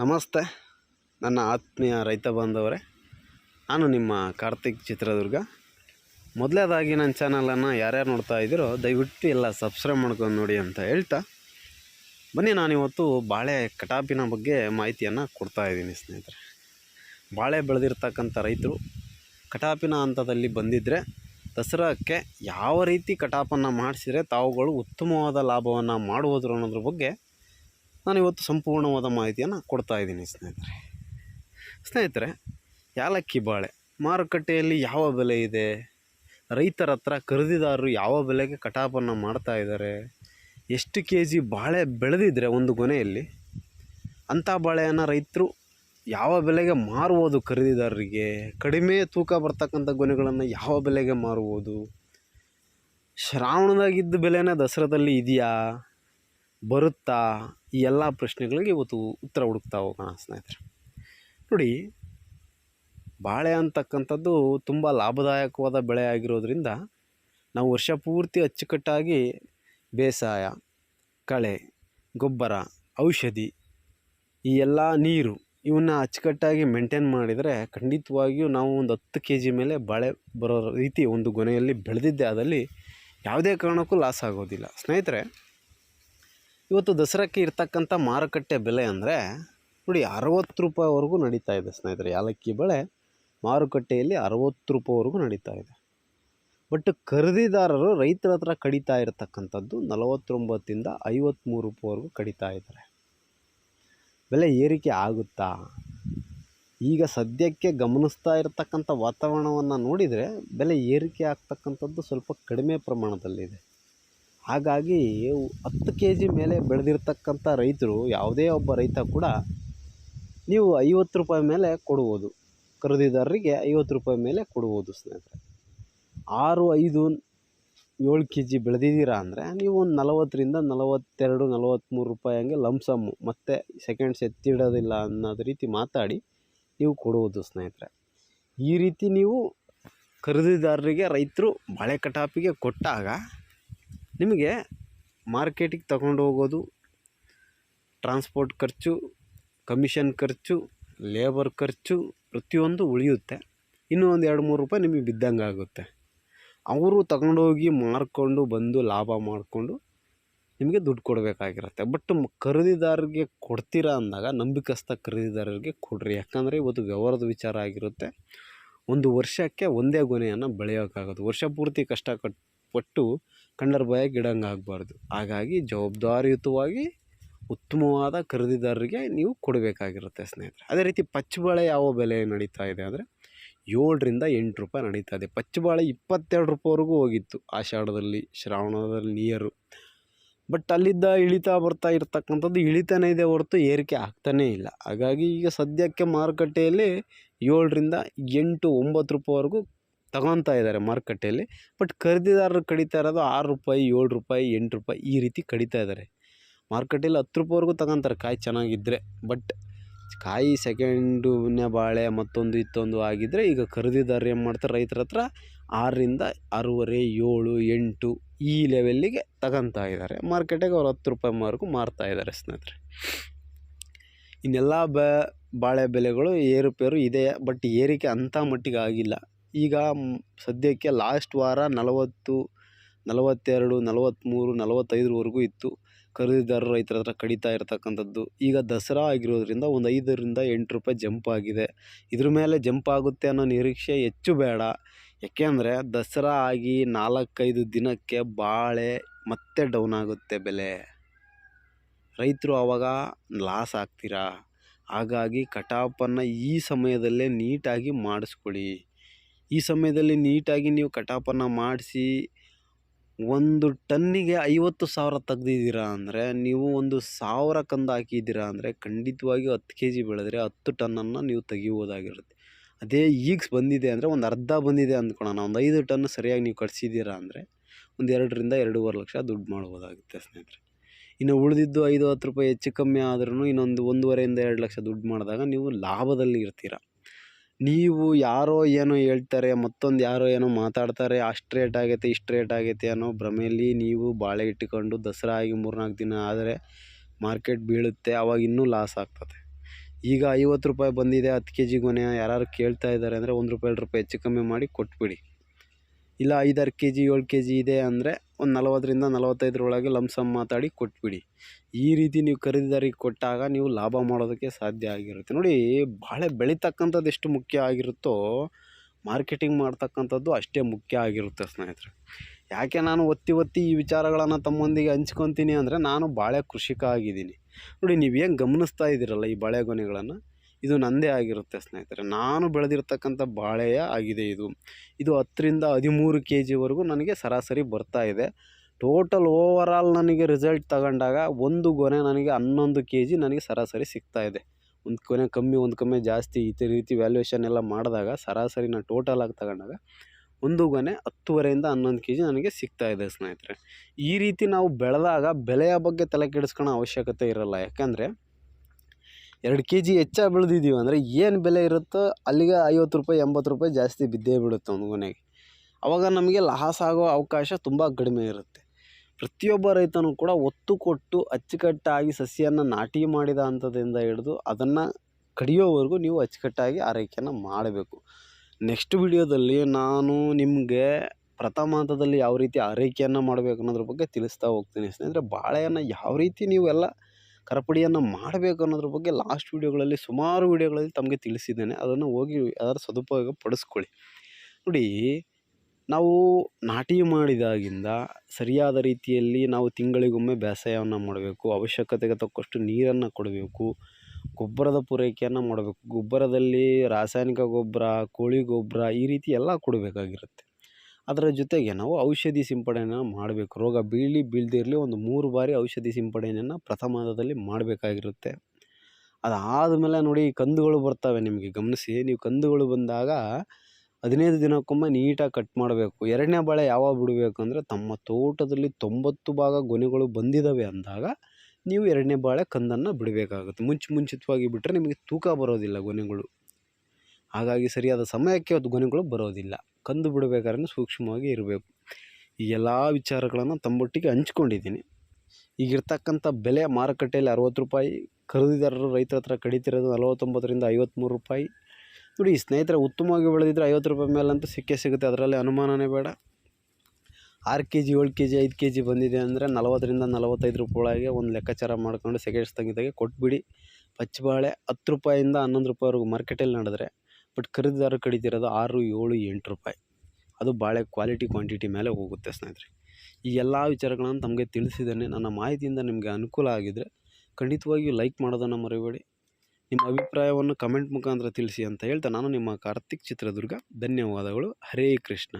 ನಮಸ್ತೆ. ನನ್ನ ಆತ್ಮೀಯ ರೈತ ಬಾಂಧವರೇ, ನಾನು ನಿಮ್ಮ ಕಾರ್ತಿಕ್ ಚಿತ್ರದುರ್ಗ. ಮೊದಲೇದಾಗಿ ನನ್ನ ಚಾನಲನ್ನು ಯಾರ್ಯಾರು ನೋಡ್ತಾ ಇದ್ದೀರೋ, ದಯವಿಟ್ಟು ಎಲ್ಲ ಸಬ್ಸ್ಕ್ರೈಬ್ ಮಾಡ್ಕೊಂಡು ನೋಡಿ ಅಂತ ಹೇಳ್ತಾ, ಬನ್ನಿ ನಾನಿವತ್ತು ಬಾಳೆ ಕಟಾಪಿನ ಬಗ್ಗೆ ಮಾಹಿತಿಯನ್ನು ಕೊಡ್ತಾ ಇದ್ದೀನಿ ಸ್ನೇಹಿತರೆ. ಬಾಳೆ ಬೆಳೆದಿರ್ತಕ್ಕಂಥ ರೈತರು ಕಟಾಪಿನ ಹಂತದಲ್ಲಿ ಬಂದಿದ್ದರೆ ದಸರಾಕ್ಕೆ ಯಾವ ರೀತಿ ಕಟಾಪನ್ನು ಮಾಡಿಸಿದರೆ ತಾವುಗಳು ಉತ್ತಮವಾದ ಲಾಭವನ್ನು ಮಾಡುವುದರು ಅನ್ನೋದ್ರ ಬಗ್ಗೆ ನಾನು ಇವತ್ತು ಸಂಪೂರ್ಣವಾದ ಮಾಹಿತಿಯನ್ನು ಕೊಡ್ತಾ ಇದ್ದೀನಿ ಸ್ನೇಹಿತರೆ. ಸ್ನೇಹಿತರೆ, ಯಾಲಕ್ಕಿ ಬಾಳೆ ಮಾರುಕಟ್ಟೆಯಲ್ಲಿ ಯಾವ ಬೆಲೆ ಇದೆ? ರೈತರ ಹತ್ರ ಖರೀದಿದಾರರು ಯಾವ ಬೆಲೆಗೆ ಕಟಾಪನ್ನು ಮಾಡ್ತಾ ಇದ್ದಾರೆ? ಎಷ್ಟು ಕೆ ಜಿ ಬಾಳೆ ಬೆಳೆದಿದ್ರೆ ಒಂದು ಗೊನೆಯಲ್ಲಿ? ಅಂಥ ಬಾಳೆಯನ್ನು ರೈತರು ಯಾವ ಬೆಲೆಗೆ ಮಾರುವುದು ಖರೀದಿದಾರರಿಗೆ? ಕಡಿಮೆ ತೂಕ ಬರ್ತಕ್ಕಂಥ ಗೊನೆಗಳನ್ನು ಯಾವ ಬೆಲೆಗೆ ಮಾರುವುದು? ಶ್ರಾವಣದಾಗಿದ್ದ ಬೆಲೆನೇ ದಸರಾದಲ್ಲಿ ಇದೆಯಾ? ಬರುತ್ತಾ? ಈ ಎಲ್ಲ ಪ್ರಶ್ನೆಗಳಿಗೆ ಇವತ್ತು ಉತ್ತರ ಹುಡುಕ್ತಾ ಹೋಗೋಣ ಸ್ನೇಹಿತರೆ. ನೋಡಿ, ಬಾಳೆ ಅಂತಕ್ಕಂಥದ್ದು ತುಂಬ ಲಾಭದಾಯಕವಾದ ಬೆಳೆ ಆಗಿರೋದ್ರಿಂದ ನಾವು ವರ್ಷ ಪೂರ್ತಿ ಅಚ್ಚುಕಟ್ಟಾಗಿ ಬೇಸಾಯ, ಕಳೆ, ಗೊಬ್ಬರ, ಔಷಧಿ, ಈ ಎಲ್ಲ ನೀರು ಇವನ್ನ ಅಚ್ಚುಕಟ್ಟಾಗಿ ಮೇಂಟೈನ್ ಮಾಡಿದರೆ ಖಂಡಿತವಾಗಿಯೂ ನಾವು ಒಂದು ಹತ್ತು ಕೆ ಜಿ ಮೇಲೆ ಬಾಳೆ ಬರೋ ರೀತಿ ಒಂದು ಗೊನೆಯಲ್ಲಿ ಬೆಳೆದಿದ್ದೆ ಆದಲ್ಲಿ ಯಾವುದೇ ಕಾರಣಕ್ಕೂ ಲಾಸ್ ಆಗೋದಿಲ್ಲ. ಸ್ನೇಹಿತರೆ ಇವತ್ತು ದಸರಾಕ್ಕೆ ಇರ್ತಕ್ಕಂಥ ಮಾರುಕಟ್ಟೆ ಬೆಲೆ ಅಂದರೆ ನೋಡಿ ಅರವತ್ತು ರೂಪಾಯಿವರೆಗೂ ನಡೀತಾ ಇದೆ ಸ್ನೇಹಿತರೆ. ಯಾಲಕ್ಕಿ ಬೆಳೆ ಮಾರುಕಟ್ಟೆಯಲ್ಲಿ ಅರವತ್ತು ರೂಪಾಯಿವರೆಗೂ ನಡೀತಾ ಇದೆ. ಬಟ್ ಖರೀದಿದಾರರು ರೈತರ ಹತ್ರ ಕಡಿತಾ ಇರತಕ್ಕಂಥದ್ದು ನಲವತ್ತೊಂಬತ್ತಿಂದ ಐವತ್ತ್ಮೂರು ರೂಪಾಯಿವರೆಗೂ ಕಡಿತಾ ಇದ್ದಾರೆ. ಬೆಲೆ ಏರಿಕೆ ಆಗುತ್ತಾ? ಈಗ ಸದ್ಯಕ್ಕೆ ಗಮನಿಸ್ತಾ ಇರತಕ್ಕಂಥ ವಾತಾವರಣವನ್ನು ನೋಡಿದರೆ ಬೆಲೆ ಏರಿಕೆ ಆಗ್ತಕ್ಕಂಥದ್ದು ಸ್ವಲ್ಪ ಕಡಿಮೆ ಪ್ರಮಾಣದಲ್ಲಿದೆ. ಹಾಗಾಗಿ ಹತ್ತು ಕೆ ಜಿ ಮೇಲೆ ಬೆಳೆದಿರ್ತಕ್ಕಂಥ ರೈತರು, ಯಾವುದೇ ಒಬ್ಬ ರೈತ ಕೂಡ ನೀವು ಐವತ್ತು ರೂಪಾಯಿ ಮೇಲೆ ಕೊಡುವುದು ಖರೀದಿದಾರರಿಗೆ ಐವತ್ತು ರೂಪಾಯಿ ಮೇಲೆ ಕೊಡುವುದು ಸ್ನೇಹಿತರೆ. ಆರು, ಐದು, ಏಳು ಕೆ ಜಿ ಬೆಳೆದಿದ್ದೀರಾ ಅಂದರೆ ನೀವು ಒಂದು ನಲವತ್ತರಿಂದ ನಲವತ್ತೆರಡು ನಲವತ್ತ್ಮೂರು ರೂಪಾಯಿ ಹಂಗೆ ಲಂಸಮ್ಮು ಮತ್ತು ಸೆಕೆಂಡ್ಸ್ ಎತ್ತಿಡೋದಿಲ್ಲ ಅನ್ನೋದು ರೀತಿ ಮಾತಾಡಿ ನೀವು ಕೊಡುವುದು ಸ್ನೇಹಿತರೆ. ಈ ರೀತಿ ನೀವು ಖರೀದಿದಾರರಿಗೆ, ರೈತರು ಬಾಳೆ ಕಟಾಪಿಗೆ ಕೊಟ್ಟಾಗ ನಿಮಗೆ ಮಾರ್ಕೆಟಿಗೆ ತಗೊಂಡು ಹೋಗೋದು, ಟ್ರಾನ್ಸ್ಪೋರ್ಟ್ ಖರ್ಚು, ಕಮಿಷನ್ ಖರ್ಚು, ಲೇಬರ್ ಖರ್ಚು ಪ್ರತಿಯೊಂದು ಉಳಿಯುತ್ತೆ. ಇನ್ನೂ ಒಂದು ಎರಡು ಮೂರು ರೂಪಾಯಿ ನಿಮಗೆ ಬಿದ್ದಂಗೆ ಆಗುತ್ತೆ. ಅವರು ತಗೊಂಡೋಗಿ ಮಾರ್ಕೊಂಡು ಬಂದು ಲಾಭ ಮಾಡಿಕೊಂಡು ನಿಮಗೆ ದುಡ್ಡು ಕೊಡಬೇಕಾಗಿರುತ್ತೆ. ಬಟ್ ಖರೀದಿದಾರರಿಗೆ ಕೊಡ್ತೀರಾ ಅಂದಾಗ ನಂಬಿಕಸ್ಥ ಖರೀದಿದಾರರಿಗೆ ಕೊಡ್ರಿ. ಯಾಕಂದರೆ ಇವತ್ತು ವ್ಯವಹಾರದ ವಿಚಾರ ಆಗಿರುತ್ತೆ. ಒಂದು ವರ್ಷಕ್ಕೆ ಒಂದೇ ಗೊನೆಯನ್ನು ಬೆಳೆಯೋಕ್ಕಾಗೋದು ವರ್ಷ ಪೂರ್ತಿ ಕಷ್ಟ ಕಟ್ ಪಟ್ಟು ಕಂಡರ ಭಯ ಇಡಂಗೆ ಆಗಬಾರ್ದು ಹಾಗಾಗಿ ಜವಾಬ್ದಾರಿಯುತವಾಗಿ ಉತ್ತಮವಾದ ಖರೀದಿದಾರರಿಗೆ ನೀವು ಕೊಡಬೇಕಾಗಿರುತ್ತೆ ಸ್ನೇಹಿತರೆ. ಅದೇ ರೀತಿ ಪಚ್ಚಬಾಳೆ ಯಾವ ಬೆಲೆ ನಡೀತಾ ಇದೆ ಅಂದರೆ ಏಳರಿಂದ ಎಂಟು ರೂಪಾಯಿ ನಡೀತಾ ಇದೆ. ಪಚ್ಚಬಾಳೆ ಇಪ್ಪತ್ತೆರಡು ರೂಪಾಯಿವರೆಗೂ ಹೋಗಿತ್ತು ಆಷಾಢದಲ್ಲಿ, ಶ್ರಾವಣದಲ್ಲಿ ನಿಯರು ಬಟ್ ಅಲ್ಲಿದ್ದ ಇಳಿತಾ ಬರ್ತಾ ಇರ್ತಕ್ಕಂಥದ್ದು ಇಳಿತಾನೇ ಇದೆ ಹೊರತು ಏರಿಕೆ ಆಗ್ತಾನೇ ಇಲ್ಲ. ಹಾಗಾಗಿ ಈಗ ಸದ್ಯಕ್ಕೆ ಮಾರುಕಟ್ಟೆಯಲ್ಲಿ ಏಳರಿಂದ ಎಂಟು, ಒಂಬತ್ತು ರೂಪಾಯಿವರೆಗೂ ತಗೊತಾ ಇದ್ದಾರೆ ಮಾರುಕಟ್ಟೆಯಲ್ಲಿ. ಬಟ್ ಖರೀದಿದಾರರು ಕಡಿತಾ ಇರೋದು ಆರು ರೂಪಾಯಿ, ಏಳು ರೂಪಾಯಿ, ಎಂಟು ರೂಪಾಯಿ ಈ ರೀತಿ ಕಡಿತಾ ಇದ್ದಾರೆ. ಮಾರುಕಟ್ಟೆಯಲ್ಲಿ ಹತ್ತು ರೂಪಾಯಿವರೆಗೂ ತಗೊತಾರೆ ಕಾಯಿ ಚೆನ್ನಾಗಿದ್ದರೆ ಬಟ್ ಕಾಯಿ ಸೆಕೆಂಡು ಬಾಳೆ ಮತ್ತೊಂದು ಇತ್ತೊಂದು ಆಗಿದ್ದರೆ ಈಗ ಖರೀದಿದಾರರು ಏನು ಮಾಡ್ತಾರೆ, ರೈತರ ಹತ್ರ ಆರರಿಂದ ಆರೂವರೆ, ಏಳು, ಎಂಟು ಈ ಲೆವೆಲ್ಲಿಗೆ ತಗೊತಾ ಇದ್ದಾರೆ. ಮಾರ್ಕೆಟಿಗೆ ಅವ್ರು ಹತ್ತು ರೂಪಾಯಿವರೆಗೂ ಮಾರ್ತಾ ಇದ್ದಾರೆ ಸ್ನೇಹಿತರೆ. ಇನ್ನೆಲ್ಲ ಬಾಳೆ ಬೆಲೆಗಳು ಏರುಪೇರು ಇದೆ. ಬಟ್ ಏರಿಕೆ ಅಂಥ ಮಟ್ಟಿಗೆ ಆಗಿಲ್ಲ. ಈಗ ಸದ್ಯಕ್ಕೆ ಲಾಸ್ಟ್ ವಾರ ನಲವತ್ತು, ನಲವತ್ತೆರಡು ನಲವತ್ತ್ಮೂರು ನಲವತ್ತೈದರವರೆಗೂ ಇತ್ತು. ಖರೀದಿದಾರರು ರೈತರ ಹತ್ರ ಕಡಿತಾ ಇರತಕ್ಕಂಥದ್ದು. ಈಗ ದಸರಾ ಆಗಿರೋದರಿಂದ ಒಂದು ಐದರಿಂದ ಎಂಟು ರೂಪಾಯಿ ಜಂಪ್ ಆಗಿದೆ. ಇದ್ರ ಮೇಲೆ ಜಂಪ್ ಆಗುತ್ತೆ ಅನ್ನೋ ನಿರೀಕ್ಷೆ ಹೆಚ್ಚು ಬೇಡ. ಯಾಕೆಂದರೆ ದಸರಾ ಆಗಿ ನಾಲ್ಕೈದು ದಿನಕ್ಕೆ ಬಾಳೆ ಮತ್ತೆ ಡೌನ್ ಆಗುತ್ತೆ ಬೆಲೆ. ರೈತರು ಆವಾಗ ಲಾಸ್ ಆಗ್ತೀರಾ? ಹಾಗಾಗಿ ಕಟಾಪನ್ನು ಈ ಸಮಯದಲ್ಲೇ ನೀಟಾಗಿ ಮಾಡಿಸ್ಕೊಳ್ಳಿ. ಈ ಸಮಯದಲ್ಲಿ ನೀಟಾಗಿ ನೀವು ಕಟಾಪನ್ನು ಮಾಡಿಸಿ ಒಂದು ಟನ್ನಿಗೆ ಐವತ್ತು ಸಾವಿರ ತೆಗ್ದಿದ್ದೀರಾ ಅಂದರೆ, ನೀವು ಒಂದು ಸಾವಿರ ಕಂದು ಹಾಕಿದ್ದೀರಾ ಅಂದರೆ ಖಂಡಿತವಾಗಿಯೂ ಹತ್ತು ಕೆ ಜಿ ಬೆಳೆದ್ರೆ ಹತ್ತು ಟನ್ನನ್ನು ನೀವು ತೆಗಿಬೋದಾಗಿರುತ್ತೆ. ಅದೇ ಈಗ ಬಂದಿದೆ ಅಂದರೆ ಒಂದು ಅರ್ಧ ಬಂದಿದೆ ಅಂದ್ಕೊಳ್ಳೋಣ ಒಂದು ಐದು ಟನ್ ಸರಿಯಾಗಿ ನೀವು ಕಟ್ಸಿದ್ದೀರಾ ಅಂದರೆ ಒಂದು ಎರಡರಿಂದ ಎರಡೂವರೆ ಲಕ್ಷ ದುಡ್ಡು ಮಾಡ್ಬೋದಾಗುತ್ತೆ ಸ್ನೇಹಿತರೆ. ಇನ್ನು ಉಳಿದಿದ್ದು ಐದು ಹತ್ತು ರೂಪಾಯಿ ಹೆಚ್ಚು ಕಮ್ಮಿ ಆದ್ರೂ ಇನ್ನೊಂದು ಒಂದೂವರೆಯಿಂದ ಎರಡು ಲಕ್ಷ ದುಡ್ಡು ಮಾಡಿದಾಗ ನೀವು ಲಾಭದಲ್ಲಿ ಇರ್ತೀರ. ನೀವು ಯಾರೋ ಏನೋ ಹೇಳ್ತಾರೆ, ಮತ್ತೊಂದು ಯಾರೋ ಏನೋ ಮಾತಾಡ್ತಾರೆ, ಅಷ್ಟು ರೇಟ್ ಆಗೈತೆ, ಇಷ್ಟು ರೇಟ್ ಆಗೈತೆ ಅನ್ನೋ ಭ್ರಮೆಯಲ್ಲಿ ನೀವು ಬಾಳೆ ಇಟ್ಟುಕೊಂಡು ದಸರಾ ಆಗಿ ಮೂರ್ನಾಲ್ಕು ದಿನ ಆದರೆ ಮಾರ್ಕೆಟ್ ಬೀಳುತ್ತೆ ಆವಾಗ ಇನ್ನೂ ಲಾಸ್ ಆಗ್ತದೆ. ಈಗ ಐವತ್ತು ರೂಪಾಯಿ ಬಂದಿದೆ, ಹತ್ತು ಕೆ ಜಿಗೆ ಗೊನೆ ಯಾರು ಕೇಳ್ತಾ ಇದ್ದಾರೆ ಅಂದರೆ ಒಂದು ರೂಪಾಯಿ, ಎರಡು ರೂಪಾಯಿ ಹೆಚ್ಚು ಕಮ್ಮಿ ಮಾಡಿ ಕೊಟ್ಬಿಡಿ. ಇಲ್ಲ ಐದಾರು ಕೆ ಜಿ ಏಳು ಕೆ ಜಿ ಇದೆ ಅಂದರೆ ಒಂದು ನಲವತ್ತರಿಂದ ನಲವತ್ತೈದರೊಳಗೆ ಲಮ್ಸಮ್ ಮಾತಾಡಿ ಕೊಟ್ಬಿಡಿ. ಈ ರೀತಿ ನೀವು ಖರೀದಿದಾರಿಗೆ ಕೊಟ್ಟಾಗ ನೀವು ಲಾಭ ಮಾಡೋದಕ್ಕೆ ಸಾಧ್ಯ ಆಗಿರುತ್ತೆ. ನೋಡಿ, ಬಾಳೆ ಬೆಳೀತಕ್ಕಂಥದ್ದು ಎಷ್ಟು ಮುಖ್ಯ ಆಗಿರುತ್ತೋ ಮಾರ್ಕೆಟಿಂಗ್ ಮಾಡ್ತಕ್ಕಂಥದ್ದು ಅಷ್ಟೇ ಮುಖ್ಯ ಆಗಿರುತ್ತೆ ಸ್ನೇಹಿತರೆ. ಯಾಕೆ ನಾನು ಒತ್ತಿ ಒತ್ತಿ ಈ ವಿಚಾರಗಳನ್ನು ತಮ್ಮೊಂದಿಗೆ ಹಂಚ್ಕೊತೀನಿ ಅಂದರೆ ನಾನು ಬಾಳೆ ಕೃಷಿಕ ಆಗಿದ್ದೀನಿ. ನೋಡಿ ನೀವೇನು ಗಮನಿಸ್ತಾ ಇದ್ದೀರಲ್ಲ ಈ ಬಾಳೆಗೊನೆಗಳನ್ನು ಇದು ನನ್ನದೇ ಆಗಿರುತ್ತೆ ಸ್ನೇಹಿತರೆ. ನಾನು ಬೆಳೆದಿರ್ತಕ್ಕಂಥ ಬಾಳೆಯ ಆಗಿದೆ ಇದು. ಇದು ಹತ್ತರಿಂದ ಹದಿಮೂರು ಕೆ ಜಿವರೆಗೂ ನನಗೆ ಸರಾಸರಿ ಬರ್ತಾ ಇದೆ. ಟೋಟಲ್ ಓವರಾಲ್ ನನಗೆ ರಿಸಲ್ಟ್ ತಗೊಂಡಾಗ ಒಂದು ಗೊನೆ ನನಗೆ ಹನ್ನೊಂದು ಕೆ ಜಿ ನನಗೆ ಸರಾಸರಿ ಸಿಗ್ತಾ ಇದೆ. ಒಂದು ಕೊನೆ ಕಮ್ಮಿ, ಒಂದು ಕಮ್ಮಿ ಜಾಸ್ತಿ ಈ ರೀತಿ ವ್ಯಾಲ್ಯೂಯೇಷನ್ ಎಲ್ಲ ಮಾಡಿದಾಗ ಸರಾಸರಿ ನಾನು ಟೋಟಲ್ ಆಗಿ ತಗೊಂಡಾಗ ಒಂದು ಗೊನೆ ಹತ್ತುವರೆಯಿಂದ ಹನ್ನೊಂದು ಕೆ ಜಿ ನನಗೆ ಸಿಗ್ತಾ ಇದೆ ಸ್ನೇಹಿತರೆ. ಈ ರೀತಿ ನಾವು ಬೆಳೆದಾಗ ಬೆಲೆಯ ಬಗ್ಗೆ ತಲೆ ಕೆಡಿಸ್ಕೊಳ್ಳೋ ಅವಶ್ಯಕತೆ ಇರೋಲ್ಲ. ಯಾಕಂದರೆ ಎರಡು ಕೆ ಜಿ ಹೆಚ್ಚಾಗಿ ಬೆಳೆದಿದ್ದೀವಿ ಅಂದರೆ ಏನು ಬೆಲೆ ಇರುತ್ತೋ ಅಲ್ಲಿಗೆ ಐವತ್ತು ರೂಪಾಯಿ, ಎಂಬತ್ತು ರೂಪಾಯಿ ಜಾಸ್ತಿ ಬಿದ್ದೇ ಬಿಡುತ್ತೆ ಒಂದು ಗೊನೆಗೆ ಆವಾಗ ನಮಗೆ ಲಾಸ್ ಆಗೋ ಅವಕಾಶ ತುಂಬ ಕಡಿಮೆ ಇರುತ್ತೆ. ಪ್ರತಿಯೊಬ್ಬ ರೈತನೂ ಕೂಡ ಒತ್ತು ಕೊಟ್ಟು ಅಚ್ಚುಕಟ್ಟಾಗಿ ಸಸಿಯನ್ನು ನಾಟಿ ಮಾಡಿದ ಹಂತದಿಂದ ಹಿಡಿದು ಅದನ್ನು ಕಡಿಯೋವರೆಗೂ ನೀವು ಅಚ್ಚುಕಟ್ಟಾಗಿ ಆರೈಕೆಯನ್ನು ಮಾಡಬೇಕು. ನೆಕ್ಸ್ಟ್ ವಿಡಿಯೋದಲ್ಲಿ ನಾನು ನಿಮಗೆ ಪ್ರಥಮ ಹಂತದಲ್ಲಿ ಯಾವ ರೀತಿ ಆರೈಕೆಯನ್ನು ಮಾಡಬೇಕು ಅನ್ನೋದ್ರ ಬಗ್ಗೆ ತಿಳಿಸ್ತಾ ಹೋಗ್ತೀನಿ ಸ್ನೇಹಿತರೆ. ಬಾಳೆಯನ್ನು ಯಾವ ರೀತಿ ನೀವೆಲ್ಲ ಕರಪಡಿಯನ್ನು ಮಾಡಬೇಕು ಅನ್ನೋದ್ರ ಬಗ್ಗೆ ಲಾಸ್ಟ್ ವೀಡಿಯೋಗಳಲ್ಲಿ, ಸುಮಾರು ವೀಡಿಯೋಗಳಲ್ಲಿ ತಮಗೆ ತಿಳಿಸಿದ್ದೇನೆ. ಅದನ್ನು ಹೋಗಿ ಅದರ ಸದುಪಯೋಗ ಪಡಿಸ್ಕೊಳ್ಳಿ. ನೋಡಿ, ನಾವು ನಾಟಿ ಮಾಡಿದಾಗಿಂದ ಸರಿಯಾದ ರೀತಿಯಲ್ಲಿ ನಾವು ತಿಂಗಳಿಗೊಮ್ಮೆ ಬೇಸಾಯವನ್ನು ಮಾಡಬೇಕು. ಅವಶ್ಯಕತೆಗೆ ತಕ್ಕಷ್ಟು ನೀರನ್ನು ಕೊಡಬೇಕು. ಗೊಬ್ಬರದ ಪೂರೈಕೆಯನ್ನು ಮಾಡಬೇಕು. ಗೊಬ್ಬರದಲ್ಲಿ ರಾಸಾಯನಿಕ ಗೊಬ್ಬರ, ಕೋಳಿ ಗೊಬ್ಬರ ಈ ರೀತಿ ಎಲ್ಲ ಕೊಡಬೇಕಾಗಿರುತ್ತೆ. ಅದರ ಜೊತೆಗೆ ನಾವು ಔಷಧಿ ಸಿಂಪಡಣೆಯನ್ನು ಮಾಡಬೇಕು. ರೋಗ ಬೀಳಿ ಬೀಳದೇ ಒಂದು ಮೂರು ಬಾರಿ ಔಷಧಿ ಸಿಂಪಡಣೆಯನ್ನು ಪ್ರಥಮ ಹಂತದಲ್ಲಿ ಮಾಡಬೇಕಾಗಿರುತ್ತೆ. ಅದಾದಮೇಲೆ ನೋಡಿ ಕಂದುಗಳು ಬರ್ತವೆ ನಿಮಗೆ ಗಮನಿಸಿ. ನೀವು ಕಂದುಗಳು ಬಂದಾಗ ಹದಿನೈದು ದಿನಕ್ಕೊಮ್ಮೆ ನೀಟಾಗಿ ಕಟ್ ಮಾಡಬೇಕು. ಎರಡನೇ ಬಾಳೆ ಯಾವಾಗ ಬಿಡಬೇಕು ಅಂದರೆ ತಮ್ಮ ತೋಟದಲ್ಲಿ ತೊಂಬತ್ತು ಭಾಗ ಗೊನೆಗಳು ಬಂದಿದ್ದಾವೆ ಅಂದಾಗ ನೀವು ಎರಡನೇ ಬಾಳೆ ಕಂದನ್ನು ಬಿಡಬೇಕಾಗುತ್ತೆ. ಮುಂಚೆ ಮುಂಚಿತವಾಗಿ ಬಿಟ್ಟರೆ ನಿಮಗೆ ತೂಕ ಬರೋದಿಲ್ಲ ಗೊನೆಗಳು. ಹಾಗಾಗಿ ಸರಿಯಾದ ಸಮಯಕ್ಕೆ ಅದು ಗೊನೆಗಳು ಬರೋದಿಲ್ಲ. ಕಂದು ಬಿಡಬೇಕಾದ್ರೆ ಸೂಕ್ಷ್ಮವಾಗಿ ಇರಬೇಕು. ಈ ಎಲ್ಲ ವಿಚಾರಗಳನ್ನು ತಮ್ಮೊಟ್ಟಿಗೆ ಹಂಚ್ಕೊಂಡಿದ್ದೀನಿ. ಈಗಿರ್ತಕ್ಕಂಥ ಬೆಲೆ ಮಾರುಕಟ್ಟೆಯಲ್ಲಿ ಅರವತ್ತು ರೂಪಾಯಿ, ಖರೀದಿದಾರರು ರೈತರ ಹತ್ರ ಕಡಿತಿರೋದು ನಲವತ್ತೊಂಬತ್ತರಿಂದ ಐವತ್ತ್ಮೂರು ರೂಪಾಯಿ. ನೋಡಿ ಸ್ನೇಹಿತರೆ, ಉತ್ತಮವಾಗಿ ಬೆಳೆದಿದ್ರೆ ಐವತ್ತು ರೂಪಾಯಿ ಮೇಲಂತೂ ಸಿಕ್ಕೇ ಸಿಗುತ್ತೆ, ಅದರಲ್ಲಿ ಅನುಮಾನನೇ ಬೇಡ. ಆರು ಕೆ ಜಿ, ಏಳು ಕೆ ಜಿ, ಐದು ಕೆ ಜಿ ಬಂದಿದೆ ಅಂದರೆ ನಲವತ್ತರಿಂದ ನಲವತ್ತೈದು ರೂಪಾಯಿ ಒಳಗೆ ಒಂದು ಲೆಕ್ಕಾಚಾರ ಮಾಡ್ಕೊಂಡು ಸೆಕೆಂಡ್ಸ್ ತಂಗಿದಾಗೆ ಕೊಟ್ಬಿಡಿ. ಪಚ್ಚಬಾಳೆ ಹತ್ತು ರೂಪಾಯಿಂದ ಹನ್ನೊಂದು ರೂಪಾಯಿವರೆಗೂ ಮಾರ್ಕೆಟಲ್ಲಿ ನಡೆದ್ರೆ ಬಟ್ ಖರೀದಿದಾರರು ಕಡಿತಿರೋದು ಆರು, ಏಳು, ಎಂಟು ರೂಪಾಯಿ. ಅದು ಬಾಳೆ ಕ್ವಾಲಿಟಿ ಕ್ವಾಂಟಿಟಿ ಮೇಲೆ ಹೋಗುತ್ತೆ ಸ್ನೇಹಿತರೆ. ಈ ಎಲ್ಲ ವಿಚಾರಗಳನ್ನು ತಮಗೆ ತಿಳಿಸಿದ್ದೇನೆ. ನನ್ನ ಮಾಹಿತಿಯಿಂದ ನಿಮಗೆ ಅನುಕೂಲ ಆಗಿದ್ದರೆ ಖಂಡಿತವಾಗಿಯೂ ಲೈಕ್ ಮಾಡೋದನ್ನು ಮರಿಬೇಡಿ. ನಿಮ್ಮ ಅಭಿಪ್ರಾಯವನ್ನು ಕಮೆಂಟ್ ಮುಖಾಂತರ ತಿಳಿಸಿ ಅಂತ ಹೇಳ್ತಾ ನಾನು ನಿಮ್ಮ ಕಾರ್ತಿಕ್ ಚಿತ್ರದುರ್ಗ. ಧನ್ಯವಾದಗಳು. ಹರೇ ಕೃಷ್ಣ.